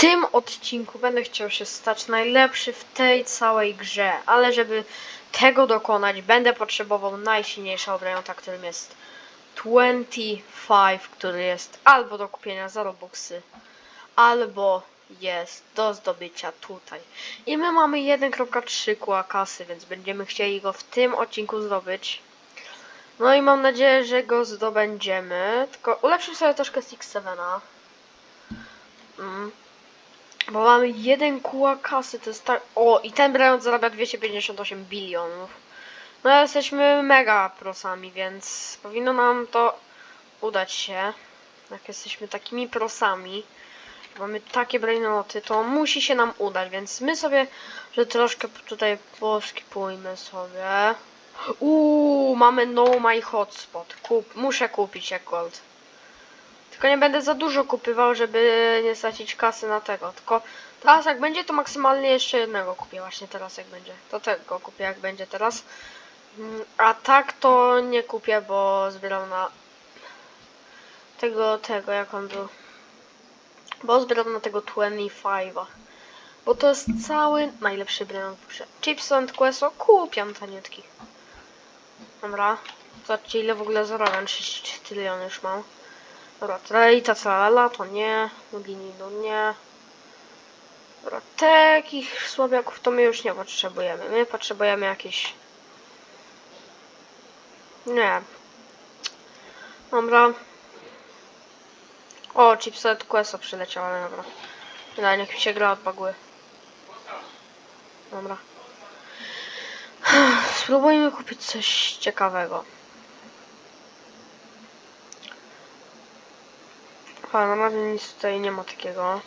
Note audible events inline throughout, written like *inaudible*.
tym odcinku będę chciał się stać najlepszy w tej całej grze, ale żeby tego dokonać, będę potrzebował najsilniejszego broniota, którym jest 25, który jest albo do kupienia za Robuxy, albo jest do zdobycia tutaj. I my mamy 1.3 kła kasy, więc będziemy chcieli go w tym odcinku zdobyć. No i mam nadzieję, że go zdobędziemy. Tylko ulepszymy sobie troszkę Six-7a. Mm. Bo mamy jeden kuła kasy, to jest tak... O, i ten brając zarabia 258 bilionów. No jesteśmy mega prosami, więc powinno nam to udać się. Jak jesteśmy takimi prosami, mamy takie brainoty, to musi się nam udać, więc my sobie, że troszkę tutaj poskipujmy sobie. Uuu, mamy no my hotspot. Kup, muszę kupić jak gold. Tylko nie będę za dużo kupywał, żeby nie stracić kasy na tego. Tylko teraz jak będzie, to maksymalnie jeszcze jednego kupię właśnie teraz jak będzie. To tego kupię jak będzie teraz. Mm, A tak to nie kupię, bo zbieram na tego, tego jak on był. Bo zbieram na tego 25. Bo to jest cały najlepszy brand. Chips and Queso kupiam taniutki. Dobra. Zobaczcie ile w ogóle zarabiam. 33 tryliony już mam. Dobra, Trejta, Calala, to nie. Nugini, no nie. Dobra, takich słabiaków to my już nie potrzebujemy. My potrzebujemy jakieś... Nie. Dobra. O, chipset Queso przyleciał, ale dobra. Dobra, niech mi się gra odbagły. Dobra. Spróbujmy kupić coś ciekawego. A, na razie nic tutaj nie ma takiego.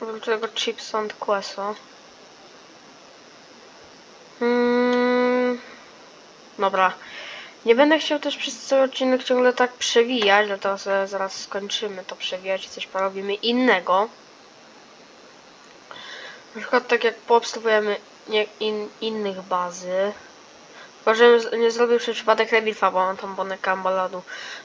Oprócz tego chips and queso. Hmm. Dobra. Nie będę chciał też przez cały odcinek ciągle tak przewijać, dlatego sobie zaraz skończymy to przewijać i coś porobimy innego. Na przykład tak jak poobstawujemy nie, in, innych bazy. Tylko, z- nie zrobił przez przypadek rebirfa, bo mam tam boneka baladu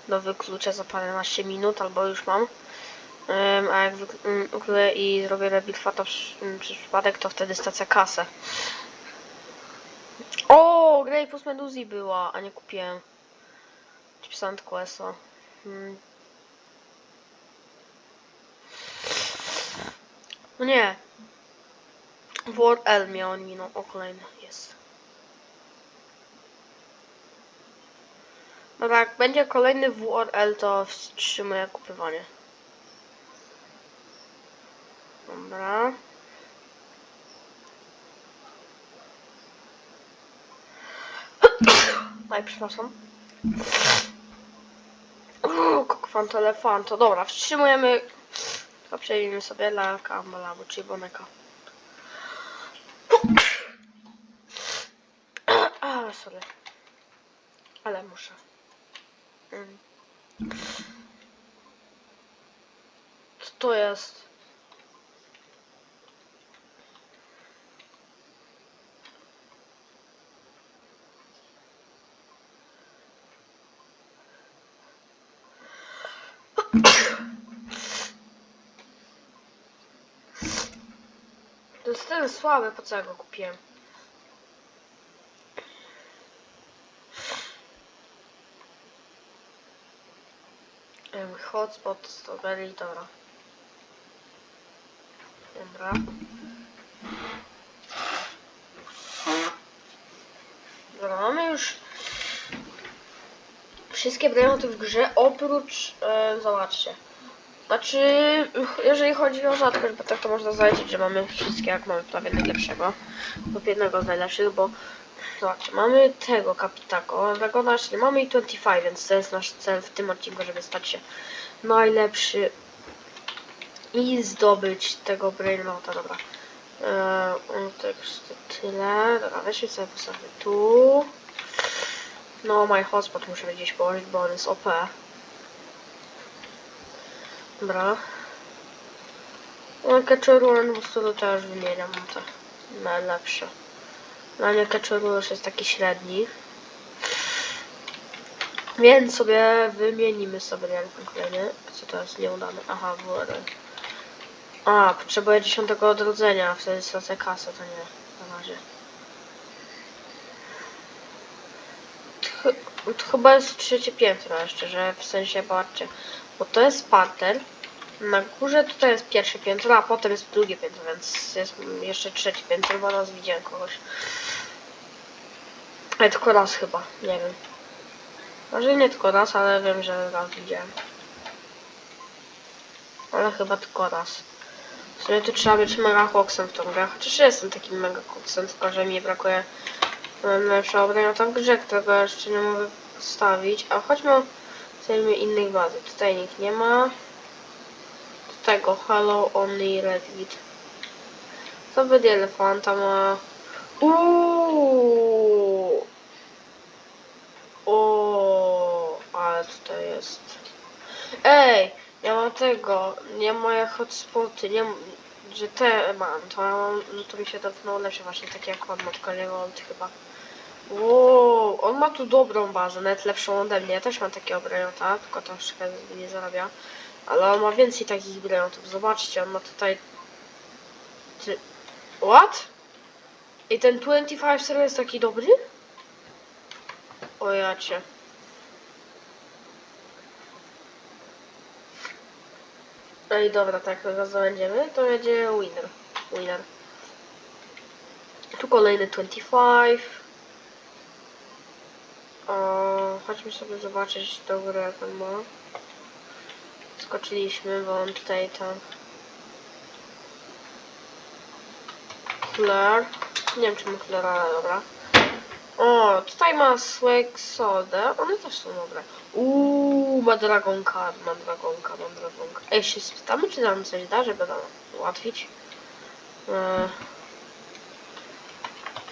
do wyklucia za paręnaście minut, albo już mam. Ym, a jak wykluję i zrobię rebirfa, to ym, przez przypadek, to wtedy stracę kasę. O, Greyfus Meduzi była, a nie kupiłem. Chipsant Queso. Hmm. No nie. War L miał miną. O, kolejny jest. Dobra, jak będzie kolejny WRL, to wstrzymuję kupywanie. Dobra. *coughs* Aj, przepraszam. Uuu, Kokwan elefant. To dobra, wstrzymujemy. To przejmiemy sobie lalka ambalabu, czyli boneka. Ale sorry. Ale muszę. Mm. Co to jest? To jest ten słaby, po co ja go kupiłem? Em, Hotspot, strawberry, dobra. Dobra. Dobra, mamy już wszystkie brainoty w grze, oprócz, e, zobaczcie. Znaczy, jeżeli chodzi o rzadkość, bo tak to można zaliczyć, że mamy wszystkie, jak mamy prawie najlepszego, lub jednego z najlepszych, bo zobaczcie, mamy tego kapitako, Dragona, czyli mamy i 25, więc to jest nasz cel w tym odcinku, żeby stać się najlepszy i zdobyć tego Brainrota, dobra. Eee, tekst tyle, dobra, weźmy sobie postawmy tu. No, my hotspot muszę gdzieś położyć, bo on jest OP. Dobra. No, Keczoruan po prostu też wymieniam te najlepsze. Dla mnie Keczoruan już jest taki średni. Więc sobie wymienimy sobie jeden kolejny. Co to jest nieudane? Aha, WRL. A, potrzebuję dziesiątego odrodzenia, wtedy stracę kasę, to nie, na razie. Ch- To chyba jest trzecie piętro jeszcze, że w sensie patrzcie, bo to jest parter, na górze tutaj jest pierwsze piętro, a potem jest drugie piętro, więc jest jeszcze trzecie piętro, bo raz widziałem kogoś. Ale tylko raz chyba, nie wiem. Może nie tylko raz, ale wiem, że raz widziałem. Ale chyba tylko raz. Sumie tu trzeba być mega koksem w tą grę, chociaż ja jestem takim mega koksem, tylko że mi brakuje um, lepszego obrania tam grze, którego jeszcze nie mogę stawić. A chodźmy sobie innej bazy. Tutaj nikt nie ma. Tego Hello Only Reddit. To będzie elefanta ma. Uuuu. O, ale tutaj jest. Ej, ja mam tego, nie moje hotspoty, nie że te mam, to ja mam, no to mi się dotknął lepsze właśnie takie jak on ma, tylko nie chyba. Wow, on ma tu dobrą bazę, nawet lepszą ode mnie. Ja też mam takie obraniota, tylko troszkę nie zarabia. Ale on ma więcej takich braniotów. Zobaczcie, on ma tutaj... What? I ten 25 serio jest taki dobry? O ja cię. I dobra, tak go zdobędziemy, to będzie winner. Winner. Tu kolejny 25. O, chodźmy sobie zobaczyć do góry jak on ma. Skoczyliśmy, bo on tutaj tam... Clear. Nie wiem czy ma clear, ale dobra. O, tutaj ma swag sodę. One też są dobre. Uuu, ma dragonka, ma dragonka, ma dragonka. Ej, się spytamy, czy nam coś da, żeby nam ułatwić. E,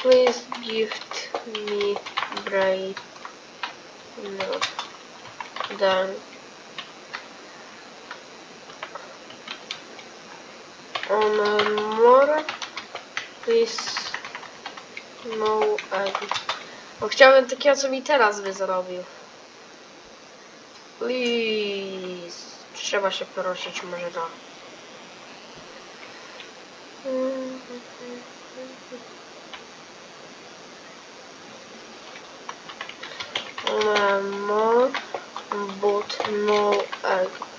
please gift me brain. No. Then. On more. Please. No egg. Bo chciałbym takiego, co mi teraz by zarobił. Please. Trzeba się prosić, może da. More, but no egg.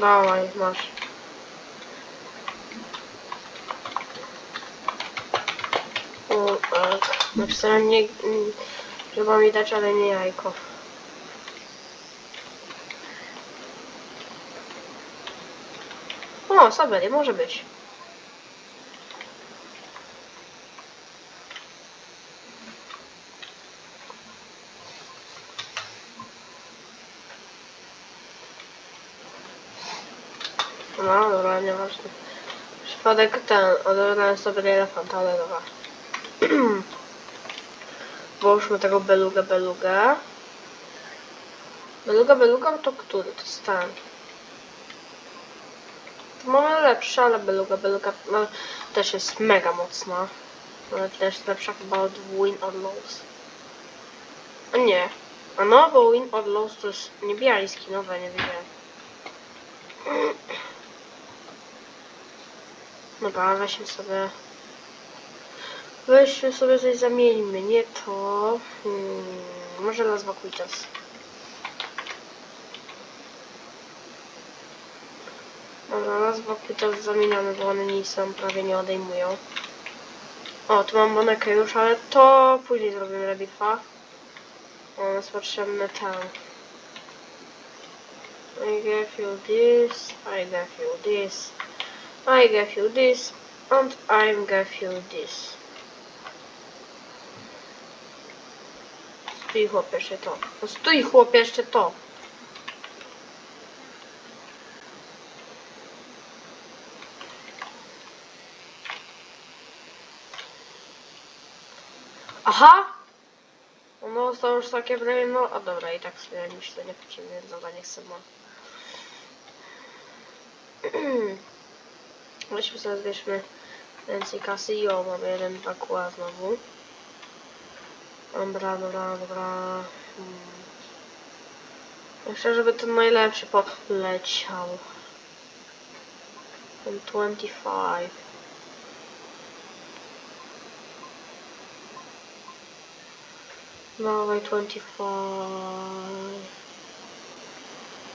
Dawaj, masz. O, tak. Napisałem nie... Trzeba mi dać, ale nie jajko. O, Sabery, może być. No, nieważne. Przypadek ten, odebrałem sobie elefant, ale dobra. Połóżmy tego beluga, beluga. Beluga, beluga to który? To jest ten. To mamy lepsze, ale beluga, beluga no, też jest mega mocna. Ale też lepsza chyba od Win or Lows. A nie. A no, bo Win or Lows to jest niebiański, nowe, nie wiedziałem. *clears throat* Dobra, weźmy sobie... Weźmy sobie coś zamieńmy, nie to... Hmm, może Las Vacuitas. Dobra, Las Vacuitas zamieniamy, bo one nic nam prawie nie odejmują. O, tu mam monekę już, ale to później zrobimy rebitwa. O, jest potrzebny ten. I gave you this, I gave you this, I gave you this, and I gave you this. Stój chłopie jeszcze to. No stój chłopie jeszcze to. Aha! No to już takie branie, no a dobra i tak sobie to nie przeciwnie zadanie chcę. *clears throat* Weźmy sobie zbierzmy Więcej kasy i o, mamy jeden, dwa kóła znowu. Dobra, dobra, dobra. Hmm. Chcę, żeby ten najlepszy poleciał. Ten 25. Dawaj 25.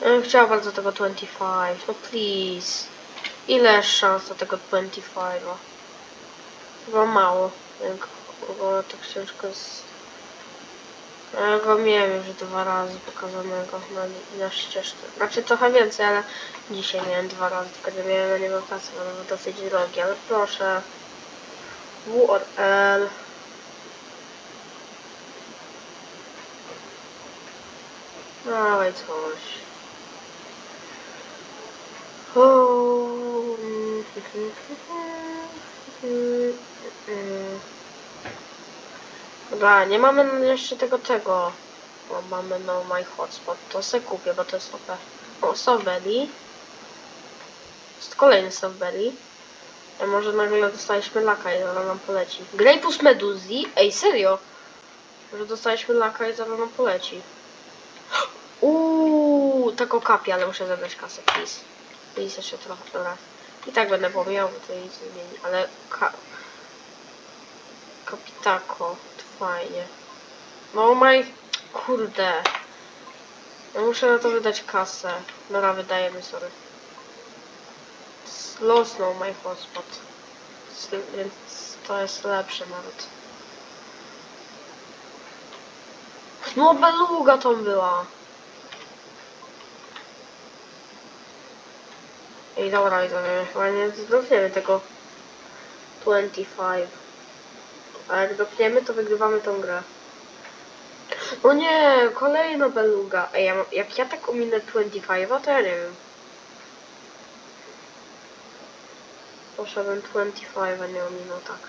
Ja bym chciała bardzo tego 25. No please. Ile szans na tego 25? Chyba mało. Jak bo tak ciężko jest. Ja go miałem już dwa razy pokazanego na, na ścieżce. Znaczy trochę więcej, ale dzisiaj miałem dwa razy, tylko nie miałem na niego kasy, bo był dosyć drogi, ale proszę. WRL. Dawaj coś. O, Dobra, nie mamy jeszcze tego tego. O, mamy no my hotspot. To se kupię, bo to jest OP. O, Softberry. Jest kolejny Softberry. A może nagle dostaliśmy laka i zaraz nam poleci. Grapus Meduzi? Ej, serio? Może dostaliśmy laka i zaraz nam poleci. *gasps* Uuu, tako kapie, ale muszę zabrać kasę, please. Please jeszcze trochę, dobra. I tak będę pomijał, bo to nic nie zmieni, ale ka... Kapitako, to fajnie. No my... Kurde. Ja muszę na to wydać kasę. Dobra, wydajemy, sorry. Losnął my hotspot. Więc to jest lepsze nawet. No beluga tam była. Ej, dobra, widzowie, chyba nie dopniemy tego 25. A jak dopniemy, to wygrywamy tą grę. O nie, kolejna beluga. Ej, jak ja tak ominę 25, to ja nie wiem. Poszedłem 25, a nie ominął tak.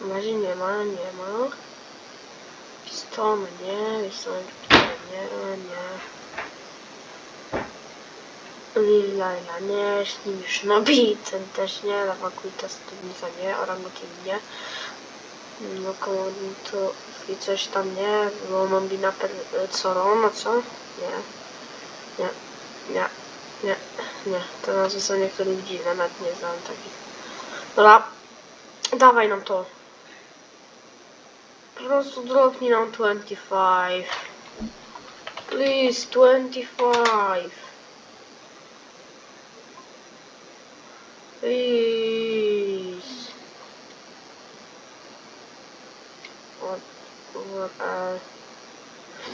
Na razie nie ma, nie ma. Pistony nie, pistony nie, nie. Lilajla nie, Śnisz Nobi, ten też nie, Lawakuita Studnica nie, Orangutin nie. No to i coś tam nie, było Mombina per Corona, co? Nie. Nie, nie, nie, nie. To nazwy są niektórych dziwne, nawet nie znam takich. Dobra, dawaj nam to. Po prostu dropnij nam 25. Please, 25. Please. What, what.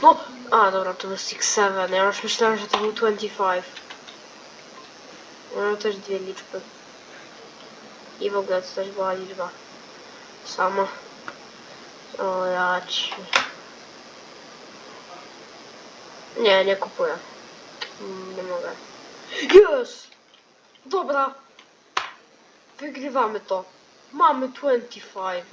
No! A, dobra, to był 6-7. Ja już myślałem, że to był 25. No też dwie liczby. I w ogóle to też była liczba. Sama. O, ja ci... Nie, nie kupuję. Nie mogę. Yes! Dobra. Wygrywamy to. Mamy 25.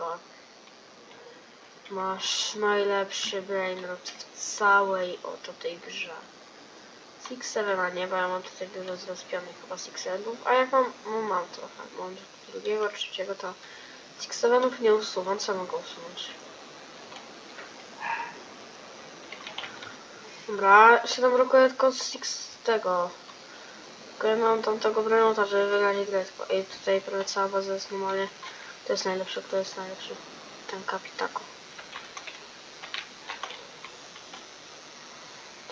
Masz najlepszy brainrot w całej oto tej grze. 6-7, a nie, bo ja mam tutaj dużo zrozpionych chyba 6-7, a jak mam, no mam trochę, mam drugiego, trzeciego, to 6-7 nie usuwam, co mogę usunąć? Dobra, 7 roku tylko 6 tego. Tylko ja mam tam tego brainrota, żeby wygrać tylko i tutaj prawie cała baza jest normalnie, to jest najlepszy, kto jest najlepszy? Ten kapitako.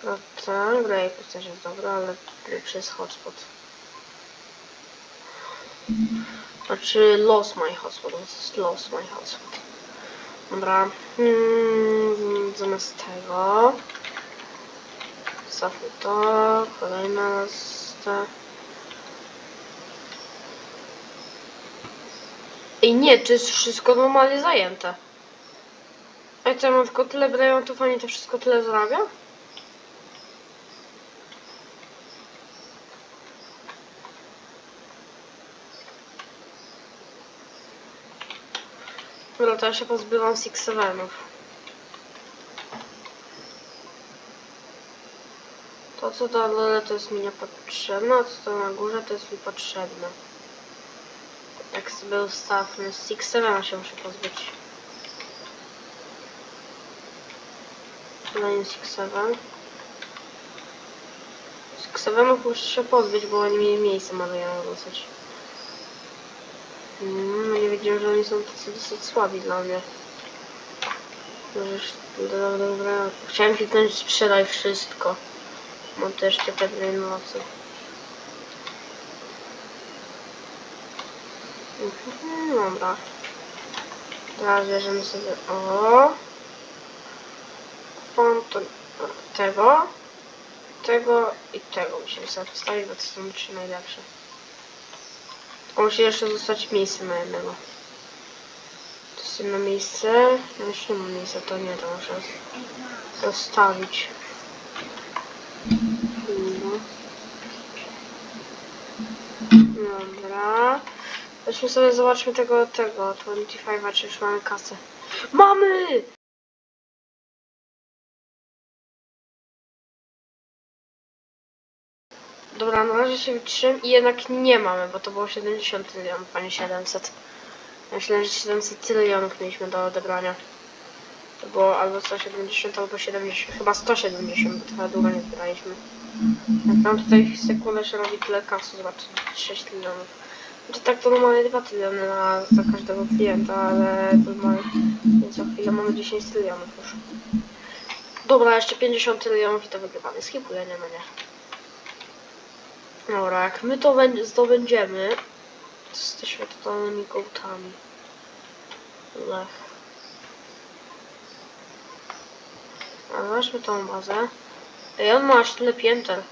To ten Grape też jest dobry, ale lepszy jest hotspot. Znaczy lost my hotspot, więc jest lost my hotspot. Dobra. Mm, zamiast tego. To. Kolejna lista. Ej nie, to jest wszystko normalnie zajęte. Ej, to ja mam tylko tyle brajantów, a nie to wszystko tyle zarabia? Dobra, to ja się pozbywam Six Sevenów. Co na dole to jest mi niepotrzebne, a co to na górze to jest mi potrzebne. Jak sobie ustawmy Six Sevena się muszę pozbyć. Kolejny Six Seven. Six muszę się pozbyć, bo oni mi miejsce malują dosyć. Mm, nie wiedziałem, że oni są tacy dosyć słabi dla mnie. Możesz... Dobra, dobra. Chciałem kliknąć sprzedaj wszystko. Mam też te pewnej nocy. Mhm, Dobra. Teraz bierzemy sobie o. Fontu tego, tego i tego musimy sobie wstawić, bo to są trzy najlepsze. Tylko musi jeszcze zostać miejsce na jednego. To jest jedno miejsce. No jeszcze nie mam miejsca, to nie, to muszę zostawić. Dobra. Weźmy sobie, zobaczmy tego, tego, 25, czy już mamy kasę. Mamy! Dobra, na razie się wyciszyłem i jednak nie mamy, bo to było 70 milionów, a nie 700. Myślę, że 700 trylionów mieliśmy do odebrania. To było albo 170, albo 70, chyba 170, bo trochę długo nie zbieraliśmy. Jak nam tutaj sekundę się robi tyle kasy, zobaczcie, 6 trylionów. Znaczy tak to normalnie 2 tryliony na, za każdego klienta, ale to mamy, za chwilę mamy 10 trylionów już. Dobra, jeszcze 50 trylionów i to wygrywamy. Skipuję, nie no nie. Dobra, jak my to będzie- zdobędziemy, to jesteśmy totalnymi gołtami. Lech. Zobaczmy tą bazę. Ej, on ma aż tyle pięter.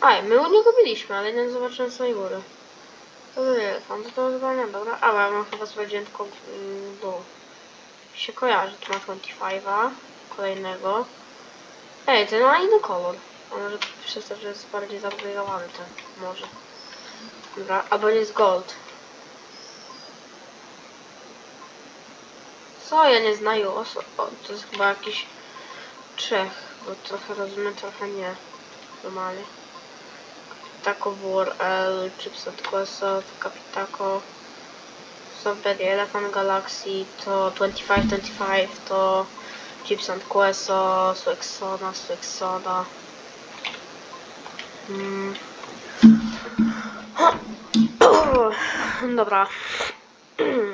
Aj, my u niego byliśmy, ale nie zobaczyłem swojej góry. Jest elefant, to nie, dobra. A, bo ja mam chyba sobie tylko mm, dół. Się kojarzy, tu ma 25, kolejnego. Ej, ten ma inny kolor. A może przez to, że jest bardziej zabrygowany ten, może. Dobra, albo jest gold. Co, ja nie znaję osób. To jest chyba jakiś Czech, bo trochę rozumiem, trochę nie. Normalnie. Capitaco WRL, Chipset Queso, Capitaco, Softberry Elephant Galaxy, to 2525, to Chips and Queso, Swexona, Swexona. Mm. *clears throat* Dobra. *clears throat*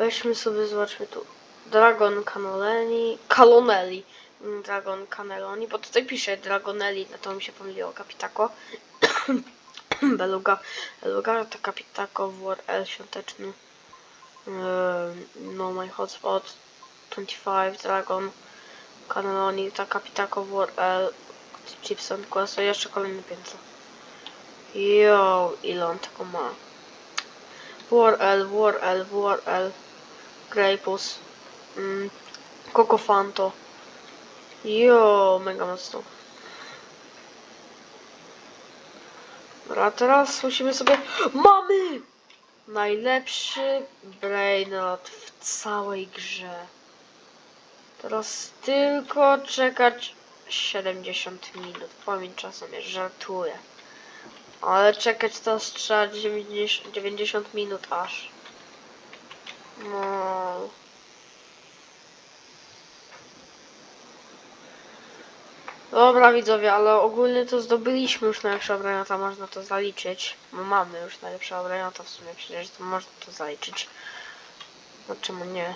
Weźmy sobie, zobaczmy tu. Dragon Cannelloni. Calonelli. Mm, Dragon Cannelloni, bo tutaj pisze Dragonelli, no to mi się pomyliło. Capitaco. *coughs* Beluga. Beluga to Capitaco, WRL świąteczny. Yy, no My Hotspot. 25 Dragon. Cannelloni, to Capitaco, WRL. Chips and Queso. Jeszcze kolejny 500. Jo, ile on tego ma? WRL, WRL, WRL. Grapus. Mm, Cocofanto. Jo, mega mocno. Dobra, teraz musimy sobie... Mamy! Najlepszy brainrot w całej grze. Teraz tylko czekać 70 minut. Pamięć czasem żartuję. Ale czekać teraz trzeba 90, 90 minut aż. No. Dobra widzowie, ale ogólnie to zdobyliśmy już najlepsze obraniata, można to zaliczyć. No mamy już najlepsze obraniata w sumie, przecież to można to zaliczyć. No czemu nie?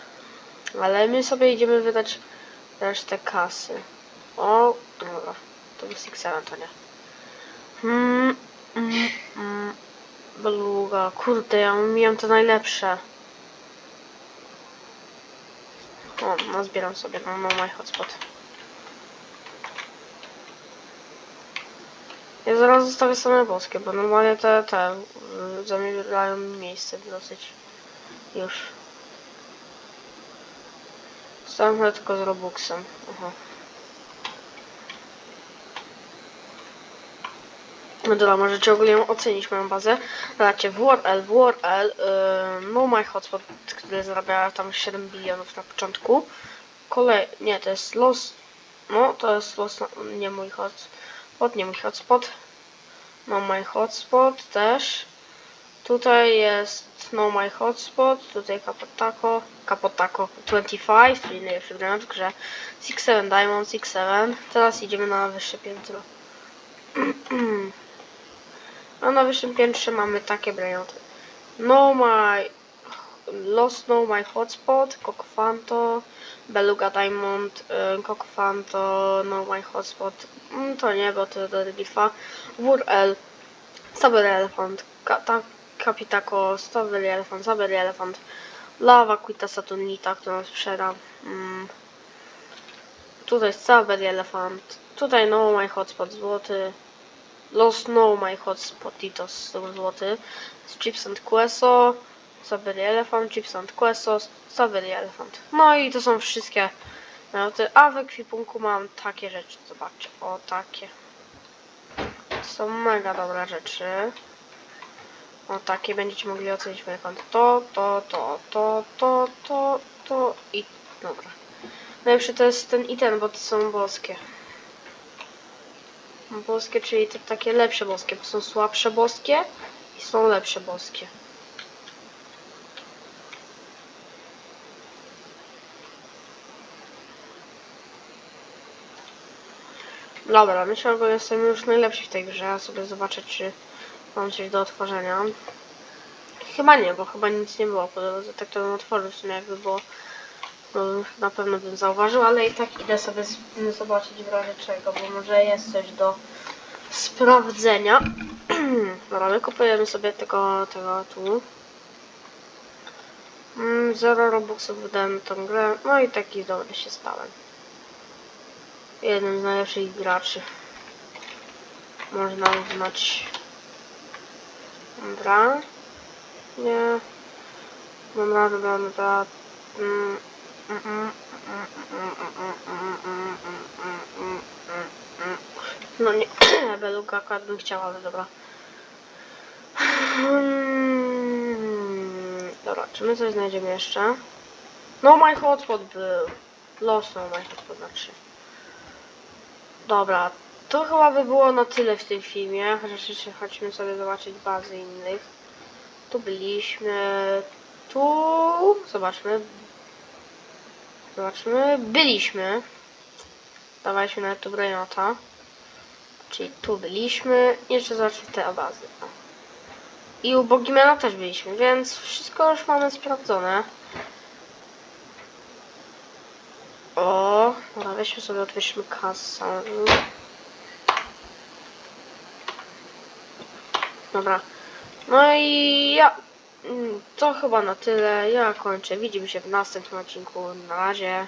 Ale my sobie idziemy wydać resztę kasy. O, dobra. To był Six to nie. Mm, mm. Beluga, kurde, ja miałem to najlepsze. O, no zbieram sobie, no, no my hotspot. Ja zaraz zostawię same boskie, bo normalnie te, te y, zamierają mi miejsce dosyć. Już. Zostałem chyba tylko z Robuxem. Aha. Dobra, możecie ogólnie ocenić moją bazę. Dacie WRL, WRL, yy, no my hotspot, który zarabia tam 7 bilionów na początku. Kolej, nie, to jest los, no to jest los, nie mój hotspot, nie mój hotspot. No my hotspot też. Tutaj jest No My Hotspot, tutaj Kapotako, Kapotako 25, czyli najlepszy granat w grze. 6-7 Diamond, 6-7. Teraz idziemy na wyższe piętro. *clears throat* Na wyższym piętrze mamy takie granaty. No My Lost No My Hotspot, Cocofanto, Beluga Diamond, y, Cocofanto, No My Hotspot, mm, to nie, bo to do Rifa, Wur L, Saber Elephant, Kata, Kapitako, Strawberry Elephant, Strawberry Elephant, Lava Quita Saturnita, którą sprzedam. Mm. Tutaj Strawberry Elephant, tutaj No My Hotspot złoty, Lost No My Hotspot Titos złoty, Chips and Queso, Strawberry Elephant, Chips and Queso, Strawberry Elephant. No i to są wszystkie naloty. A w ekwipunku mam takie rzeczy, zobaczcie, o takie. To są mega dobre rzeczy. O takie będziecie mogli ocenić moje. To, to, to, to, to, to, to i dobra. Najlepszy to jest ten i ten, bo to są boskie. Boskie, czyli te takie lepsze boskie, bo są słabsze boskie i są lepsze boskie. Dobra, myślę, że jestem już najlepszy w tej grze. Ja sobie zobaczę, czy mam coś do otworzenia. Chyba nie, bo chyba nic nie było po drodze. Tak to bym otworzył w sumie, jakby było. No, na pewno bym zauważył, ale i tak idę sobie zobaczyć w razie czego, bo może jest coś do sprawdzenia. *clears throat* Dobra, my kupujemy sobie tego, tego tu. Mm, Zero robuxów wydałem tą grę, no i taki dobry się stałem. Jednym z najlepszych graczy. Można uznać. Dobra. Nie. Dobra, dobra, dobra. No nie, *clears throat* beluga akurat bym chciała, ale dobra. Hmm, dobra, czy my coś znajdziemy jeszcze? No my hotspot był. Los no my hotspot na 3. Dobra, to chyba by było na tyle w tym filmie, chociaż jeszcze chodźmy sobie zobaczyć bazy innych. Tu byliśmy, tu... zobaczmy, Zobaczmy. Byliśmy. Dawaliśmy nawet tu Brainota. Czyli tu byliśmy. Jeszcze zobaczmy te bazy. O. I u Bogimena też byliśmy, więc wszystko już mamy sprawdzone. O, dobra, weźmy sobie, otwórzmy kasę. Dobra. No i ja... mm, To chyba na tyle. Ja kończę. Widzimy się w następnym odcinku. Na razie.